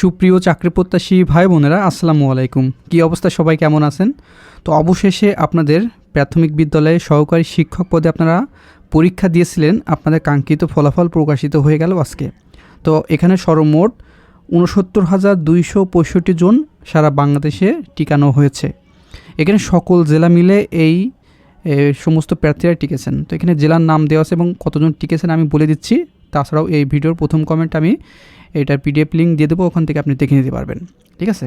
সুপ্রিয় চাকরি প্রত্যাশী ভাই বোনেরা আসসালামু আলাইকুম। কী অবস্থা? সবাই কেমন আছেন? তো অবশেষে আপনাদের প্রাথমিক বিদ্যালয়ে সহকারী শিক্ষক পদে আপনারা পরীক্ষা দিয়েছিলেন। আপনাদের কাঙ্ক্ষিত ফলাফল প্রকাশিত হয়ে গেল আজকে। তো এখানে সর্বমোট উনসত্তর হাজার দুইশো পঁয়ষট্টি জন সারা বাংলাদেশে টিকানো হয়েছে। এখানে সকল জেলা মিলে এই সমস্ত প্রার্থীরা টিকেছেন। তো এখানে জেলার নাম দেওয়া আছে এবং কতজন টিকেছেন আমি বলে দিচ্ছি। তাছাড়াও এই ভিডিওর প্রথম কমেন্ট আমি এটার পিডিএফ লিঙ্ক দিয়ে দেবো, ওখান থেকে আপনি দেখে নিতে পারবেন। ঠিক আছে?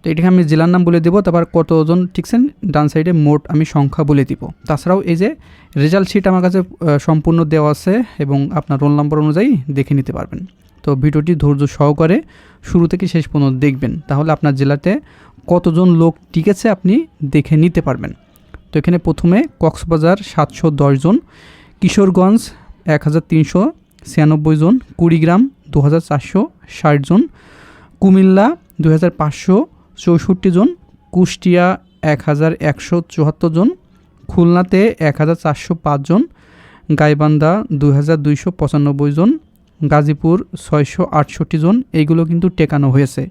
তো এটাকে আমি জেলার নাম বলে দেবো, তারপর কতজন ঠিকছেন? ডান সাইডে মোট আমি সংখ্যা বলে দিব। তাছাড়াও এই যে রেজাল্ট শিট আমার কাছে সম্পূর্ণ দেওয়া আছে এবং আপনার রোল নাম্বার অনুযায়ী দেখে নিতে পারবেন। তো ভিডিওটি ধৈর্য সহকারে শুরু থেকে শেষ পর্যন্ত দেখবেন, তাহলে আপনার জেলাতে কতজন লোক টিকেছে আপনি দেখে নিতে পারবেন। তো এখানে প্রথমে কক্সবাজার সাতশো দশ জন, কিশোরগঞ্জ এক হাজার তিনশো ছিয়ানব্বই জন, কুড়িগ্রাম দু হাজার চারশো ষাট জন, কুমিল্লা দু হাজার পাঁচশো চৌষট্টি জন, কুষ্টিয়া এক হাজার একশো চুয়াত্তর জন, খুলনাতে এক হাজার চারশো পাঁচ জন, গাইবান্ধা দুই হাজার দুইশো পঁচানব্বই জন, গাজীপুর ছয়শো আটষট্টি জন, এইগুলো কিন্তু টেকানো হয়েছে।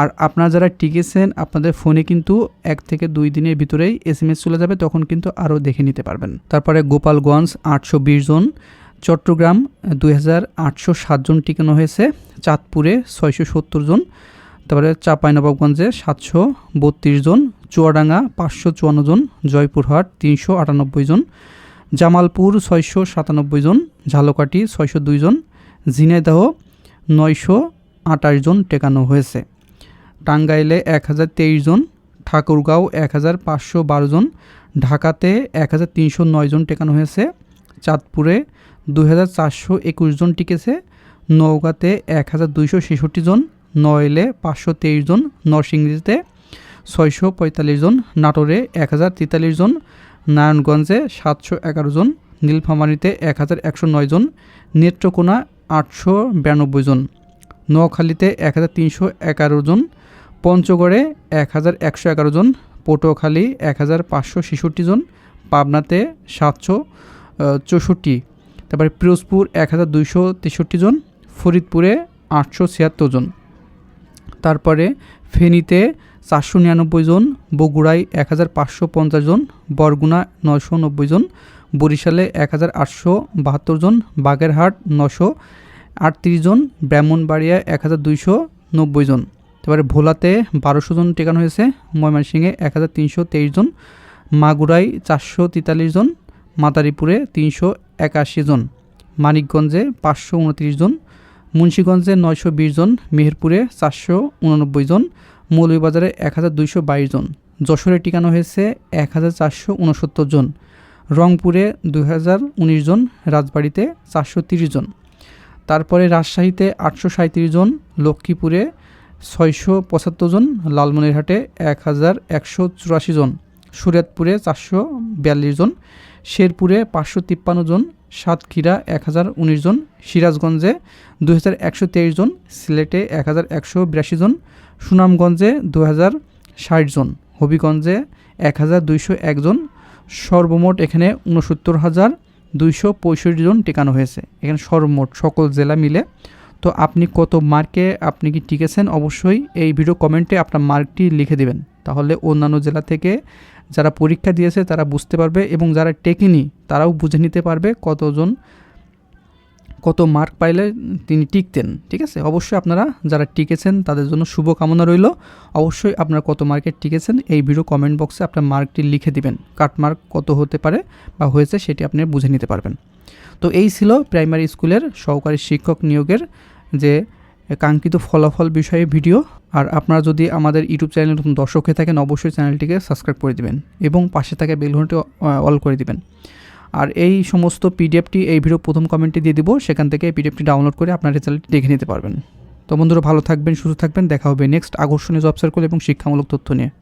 আর আপনারা যারা টিকেছেন আপনাদের ফোনে কিন্তু এক থেকে দুই দিনের ভিতরেই এস চলে যাবে, তখন কিন্তু আরও দেখে নিতে পারবেন। তারপরে গোপালগঞ্জ আটশো বিশ জন চট্টগ্রাম, দুই হাজার আটশো সাতজন টিকানো হয়েছে, চাঁদপুরে ছয়শো সত্তর জন, তারপরে চাঁপাইনবাবগঞ্জে সাতশো বত্রিশ জন, চুয়াডাঙ্গা পাঁচশো চুয়ান্ন জন, জয়পুরহাট তিনশো আটানব্বই জন, জামালপুর ছয়শো সাতানব্বই জন, ঝালকাঠি ছয়শো দুই জন, ঝিনাইদহ নয়শো আটাশ জন টেকানো হয়েছে। টাঙ্গাইলে এক হাজার তেইশ জন, ঠাকুরগাঁও এক হাজার পাঁচশো বারো জন, ঢাকাতে এক হাজার তিনশো নয় জন টেকানো হয়েছে, চাঁদপুরে দুই হাজার চারশো একুশ জন টিকেছে, নওগাঁতে এক হাজার দুইশো ছেষট্টি জন নয়লে পাঁচশো তেইশ জন, নরসিংদীতে ছয়শো পঁয়তাল্লিশ জন, নাটোরে এক হাজার তেতাল্লিশ জন, নারায়ণগঞ্জে সাতশো এগারো জন, নীলফামারীতে এক হাজার একশো নয় জন, নেত্রকোনা আটশো বিরানব্বই জন, নোয়াখালীতে এক হাজার তিনশো এগারো জন, পঞ্চগড়ে এক হাজার একশো এগারো জন, পটুয়াখালী এক হাজার পাঁচশো ছেষট্টি জন, পাবনাতে সাতশো চৌষট্টি তারপরে পিরোজপুর এক হাজার দুইশো তেষট্টি জন, ফরিদপুরে আটশো ছিয়াত্তর জন। তারপরে ফেনীতে চারশো নিরানব্বই জন, বগুড়ায় এক হাজার পাঁচশো পঞ্চাশ জন, বরগুনা নশো নব্বই জন, বরিশালে এক হাজার আটশো বাহাত্তর জন, বাগেরহাট নশো আটত্রিশ জন ব্রাহ্মণবাড়িয়া এক হাজার দুইশো নব্বই জন। তারপরে ভোলাতে বারোশো জন টেকানো হয়েছে, ময়মনসিংহে এক হাজার তিনশো তেইশ জন, মাগুরায় চারশো জন মাদারীপুরে তিনশো একাশি জন, মানিকগঞ্জে পাঁচশো উনত্রিশ জন, মুন্সীগঞ্জে নয়শো বিশ জন, মেহেরপুরে চারশো উননব্বই জন, মৌলভীবাজারে এক হাজার দুইশো বাইশ জন। যশোরে টিকানো হয়েছে এক হাজার চারশো উনসত্তর জন। রংপুরে দুই হাজার উনিশ জন, রাজবাড়িতে চারশো তিরিশ জন। তারপরে রাজশাহীতে আটশো সাঁত্রিশ জন, লক্ষ্মীপুরে ছয়শো পঁচাত্তর জন, লালমনিরহাটে এক হাজার একশো চুরাশি জন সুরেতপুরে চারশো বিয়াল্লিশ জন শেরপুরে পাঁচশো তিপ্পান্ন জন, সাতক্ষীরা এক হাজার উনিশ জন, সিরাজগঞ্জে দুই হাজার একশো তেইশ জন, সিলেটে এক হাজার একশো বিরাশি জন, সুনামগঞ্জে দু হাজার ষাট জন, হবিগঞ্জে এক হাজার দুইশো একজন সর্বমোট এখানে উনসত্তর হাজার দুইশো পঁয়ষট্টি জন টেকানো হয়েছে। এখানে সর্বমোট সকল জেলা মিলে। তো আপনি কত মার্কে আপনি কি টিকেছেন অবশ্যই এই ভিডিও কমেন্টে আপনার মার্কটি লিখে দেবেন। তাহলে অন্যান্য জেলা থেকে যারা পরীক্ষা দিয়েছে তারা বুঝতে পারবে এবং যারা টেকেনি তারাও বুঝে নিতে পারবে কতজন, কত মার্ক পাইলে তিনি টিকতেন, ঠিক আছে? অবশ্যই আপনারা যারা টিকেছেন তাদের জন্য শুভ কামনা রইল। অবশ্যই আপনারা কত মার্কে টিকেছেন এই ভিডিও কমেন্ট বক্সে আপনার মার্কটি লিখে দিবেন। কাট মার্ক কত হতে পারে বা হয়েছে সেটি আপনি বুঝে নিতে পারবেন। তো এই ছিল প্রাইমারি স্কুলের সহকারী শিক্ষক নিয়োগের যে কাঙ্ক্ষিত ফলাফল বিষয়ে ভিডিও। আর আপনারা যদি আমাদের ইউটিউব চ্যানেলের নতুন দর্শক হয়ে থাকেন, অবশ্যই চ্যানেলটিকে সাবস্ক্রাইব করে দেবেন এবং পাশে থাকা বেলঘনটি অল করে দিবেন। আর এই সমস্ত পিডিএফটি, এই ভিডিও প্রথম কমেন্টে দিয়ে দিব, সেখান থেকে পিডিএফটি ডাউনলোড করে আপনার রেজাল্ট দেখে নিতে পারবেন। তো বন্ধুরা, ভালো থাকবেন, সুস্থ থাকবেন, দেখা হবে নেক্সট আকর্ষণীয় জব সার্কুল এবং শিক্ষামূলক তথ্য নিয়ে।